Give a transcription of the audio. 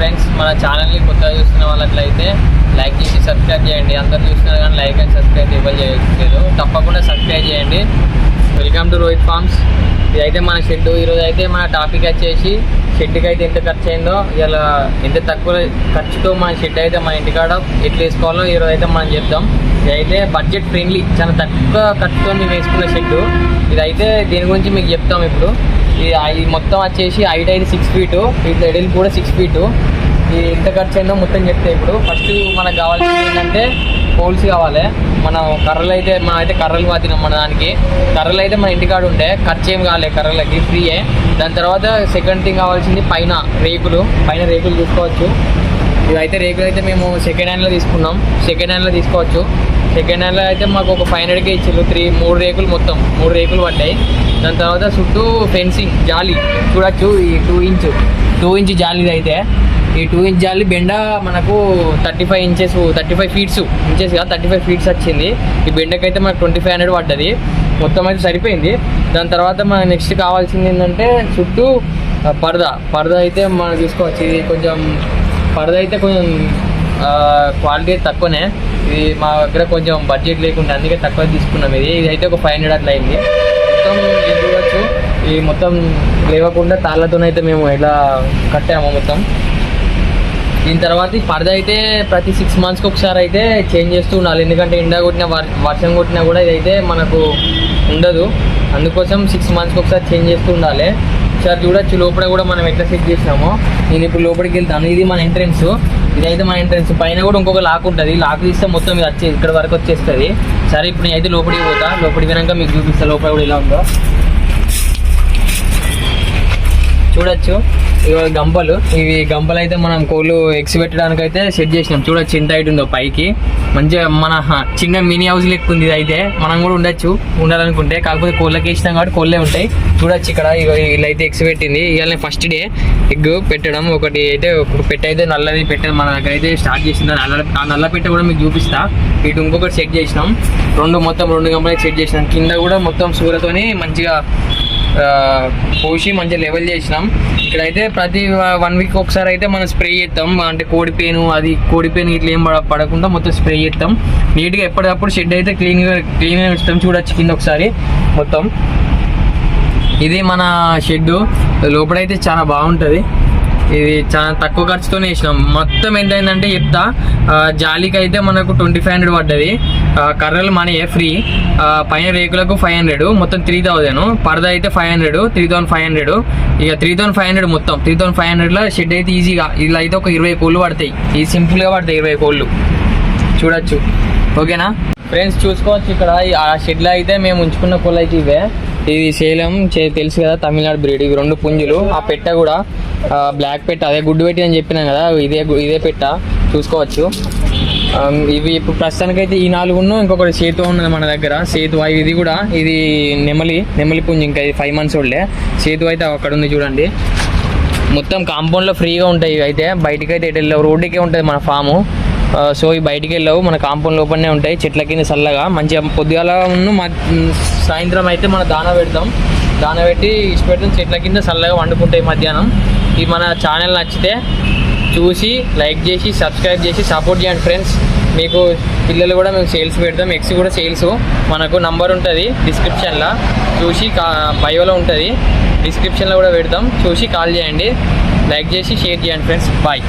Friends మన ఛానల్ని కొత్తగా చూస్తున్న వాళ్ళట్లయితే లైక్ చేసి సబ్స్క్రైబ్ చేయండి. అందరు చూస్తున్నారు కానీ లైక్ అండ్ సబ్స్క్రైబ్ ఇవ్వాలి చేయలేదు తప్పకుండా సబ్స్క్రైబ్ చేయండి. వెల్కమ్ టు రోహిత్ ఫార్మ్స్ ఇదైతే మన షెడ్ ఈరోజు అయితే మన టాపిక్ వచ్చేసి షెడ్కి అయితే ఎంత ఖర్చు అయిందో ఇలా ఎంత తక్కువ ఖర్చుతో మన షెడ్ అయితే మన ఇంటికాడ ఎట్లా వేసుకోవాలో ఈరోజు అయితే మనం చెప్తాం ఇదైతే బడ్జెట్ ఫ్రెండ్లీ చాలా తక్కువ ఖర్చుతో మేము వేసుకున్న షెడ్ ఇదైతే దీని గురించి మీకు చెప్తాం ఇప్పుడు. ఇది మొత్తం వచ్చేసి హైట్ అయితే సిక్స్ ఫీటు ఇట్లా ఎడల్ కూడా సిక్స్ ఫీటు ఇది ఎంత ఖర్చు అయిందో మొత్తం చెప్తే ఇప్పుడు. ఫస్ట్ మనకు కావాల్సింది ఏంటంటే పోల్స్ కావాలి. మనం కర్రలు అయితే మనం అయితే కర్రలు పాతినాం మన దానికి. కర్రలు అయితే మన ఇంటికాడ ఉంటే ఖర్చు ఏం కాలే కర్రలకి ఫ్రీయే దాని తర్వాత సెకండ్ థింగ్ కావాల్సింది పైన రేకులు. పైన రేకులు చూసుకోవచ్చు ఇవైతే రేకులు అయితే మేము సెకండ్ హ్యాండ్లో తీసుకున్నాం. సెకండ్ హ్యాండ్లో తీసుకోవచ్చు. సెకండ్ హ్యాండ్లో అయితే మాకు ఒక ఫైవ్ హండ్రెడ్కే ఇచ్చారు త్రీ మూడు రేకులు మొత్తం. మూడు రేకులు పడ్డాయి. దాని తర్వాత చుట్టూ ఫెన్సింగ్ జాలి. చూడొచ్చు ఈ టూ ఇంచ్ టూ ఇంచ్ జాలి అయితే ఈ టూ ఇంచ్ జాలి బెండ మనకు thirty five inches thirty five feets inches కాదు థర్టీ ఫైవ్ ఫీట్స్ వచ్చింది. ఈ బెండకైతే మనకు ట్వంటీ ఫైవ్ హండ్రెడ్ పడ్డది. మొత్తం అయితే సరిపోయింది. దాని తర్వాత మన నెక్స్ట్ కావాల్సింది ఏంటంటే చుట్టూ పరదా. పరదా అయితే మనం తీసుకోవచ్చు ఇది కొంచెం పరదా అయితే కొంచెం క్వాలిటీ తక్కువనే. ఇది మా దగ్గర కొంచెం బడ్జెట్ లేకుండా అందుకే తక్కువ తీసుకున్నాం ఇది. ఇది అయితే ఒక ఫైవ్ హండ్రెడ్ అట్లా అయింది. మొత్తం ఏం చూడవచ్చు ఈ మొత్తం లేవకుండా తాళ్ళతోనైతే మేము ఇలా కట్టాము మొత్తం. దీని తర్వాత ఈ పరద అయితే ప్రతి సిక్స్ మంత్స్కి ఒకసారి అయితే చేంజ్ చేస్తూ ఉండాలి. ఎందుకంటే ఎండ కొట్టిన వర్- వర్షం కొట్టినా కూడా ఇదైతే మనకు ఉండదు. అందుకోసం సిక్స్ మంత్స్కి ఒకసారి చేంజ్ చేస్తూ ఉండాలి. సార్ చూడొచ్చు. లోపల కూడా మనం ఎట్లా సెట్ చేసినామో నేను ఇప్పుడు లోపలికి వెళ్తాను. ఇది మన ఎంట్రెన్స్ ఇదైతే మన ఎంట్రెన్స్ పైన కూడా ఇంకొక లాక్ ఉంటుంది. లాక్ తీస్తే మొత్తం ఇది వచ్చే ఇక్కడ వరకు వచ్చేస్తుంది. సరే ఇప్పుడు నేనైతే లోపలికి పోతా. లోపలికి పోయినాక మీకు చూపిస్తా. లోపల కూడా ఎలా ఉందో. చూడొచ్చు. ఇవి గంపలు. ఇవి గంపలు అయితే మనం కోళ్ళు ఎగ్స్ పెట్టడానికి అయితే సెట్ చేసినాం. చూడొచ్చు ఎంత హైట్ ఉందో పైకి. మంచిగా మన చిన్న మినీ హౌస్ లెక్క ఉంది ఇది అయితే. మనం కూడా ఉండొచ్చు. ఉండాలనుకుంటే. కాకపోతే కోళ్ళకి వేసినాం కాబట్టి కోళ్ళే ఉంటాయి. చూడొచ్చు ఇక్కడ. ఇగో ఇలా అయితే ఎగ్స్ పెట్టింది. ఇవాళ ఫస్ట్ డే ఎగ్ పెట్టడం. ఒకటి అయితే ఒక పెట్ట అయితే నల్లది పెట్టడం మన దగ్గర అయితే స్టార్ట్ చేసింది. ఆ నల్ల ఆ నల్ల పెట్ట కూడా మీకు చూపిస్తా. ఇటు ఇంకొకటి సెట్ చేసినాం. రెండు మొత్తం రెండు గంపలు సెట్ చేసినాం. కింద కూడా మొత్తం సూరతోని మంచిగా పోసి మంచిగా లెవెల్ చేసినాం. ఇక్కడైతే ప్రతి వన్ వీక్ ఒకసారి అయితే మనం స్ప్రే చేస్తాం అంటే కోడి అది కోడి ఇట్లా ఏం పడకుండా మొత్తం స్ప్రే చేస్తాం నీట్గా ఎప్పటికప్పుడు షెడ్ అయితే క్లీన్గా క్లీన్గా ఇస్తాం చూడొచ్చు కింద ఒకసారి మొత్తం. ఇది మన షెడ్ లోపలైతే చాలా బాగుంటుంది. ఇది చాలా తక్కువ ఖర్చుతోనే వేసినాం. మొత్తం ఎంతైందంటే చెప్తా జాలీకి అయితే మనకు ట్వంటీ ఫైవ్ హండ్రెడ్ పడ్డది. కర్రలు మనీ ఫ్రీ. పైన రేకులకు ఫైవ్ హండ్రెడ్ మొత్తం త్రీ థౌజండ్ పరద అయితే five hundred three thousand five hundred ఇక త్రీ థౌసండ్ ఫైవ్ హండ్రెడ్ మొత్తం. త్రీ థౌసండ్ ఫైవ్ హండ్రెడ్లో షెడ్ అయితే ఈజీగా ఇలా అయితే ఒక ఇరవై కోళ్ళు పడతాయి. ఇది సింపుల్గా పడతాయి ఇరవై కోళ్ళు. చూడొచ్చు. ఓకేనా? ఫ్రెండ్స్ చూసుకోవచ్చు ఇక్కడ. ఈ- ఆ షెడ్లో అయితే మేము ఉంచుకున్న కోళ్ళు అయితే ఇవే. ఇది సేలం చే- తెలుసు కదా తమిళనాడు బ్రీడ్. ఇవి రెండు పుంజులు. ఆ పెట్ట కూడా బ్లాక్ పెట్ట. అదే గుడ్డు పెట్టి అని చెప్పినాం కదా ఇదే ఇదే పెట్ట. చూసుకోవచ్చు. ఇవి ఇప్పుడు ప్రస్తుతానికైతే ఈ నాలుగును ఇంకొకటి సేతు ఉన్నది మన దగ్గర. సేతు ఇది కూడా ఇది నెమలి నెమలి పుంజు ఇంకా ఇది ఫైవ్ మంత్స్ ఓల్డే సేతు అయితే అక్కడ ఉంది చూడండి. మొత్తం కాంపౌండ్లో ఫ్రీగా ఉంటాయి ఇవి అయితే. బయటికి అయితే ఎటు వెళ్ళవు రోడ్డుకే ఉంటుంది మన ఫాము సో ఈ బయటికి వెళ్ళవు మన కాంపౌండ్ లోపలనే ఉంటాయి చెట్ల కింద చల్లగా. మంచిగా పొద్దుగాల ఉన్న మ- సాయంత్రం అయితే మన దాన పెడతాం. దాన పెట్టి ఇష్టపెడతాం చెట్ల కింద చల్లగా వండుకుంటాయి మధ్యాహ్నం. ఇది మన ఛానల్ నచ్చితే చూసి లైక్ చేసి సబ్స్క్రైబ్ చేసి సపోర్ట్ చేయండి ఫ్రెండ్స్. మీకు పిల్లలు కూడా మేము సేల్స్ పెడతాం ఎక్స్ కూడా సేల్స్. మనకు నంబర్ ఉంటుంది డిస్క్రిప్షన్లో చూసి కా బయోలో ఉంటుంది. డిస్క్రిప్షన్లో కూడా పెడతాం చూసి కాల్ చేయండి. లైక్ చేసి షేర్ చేయండి ఫ్రెండ్స్. బాయ్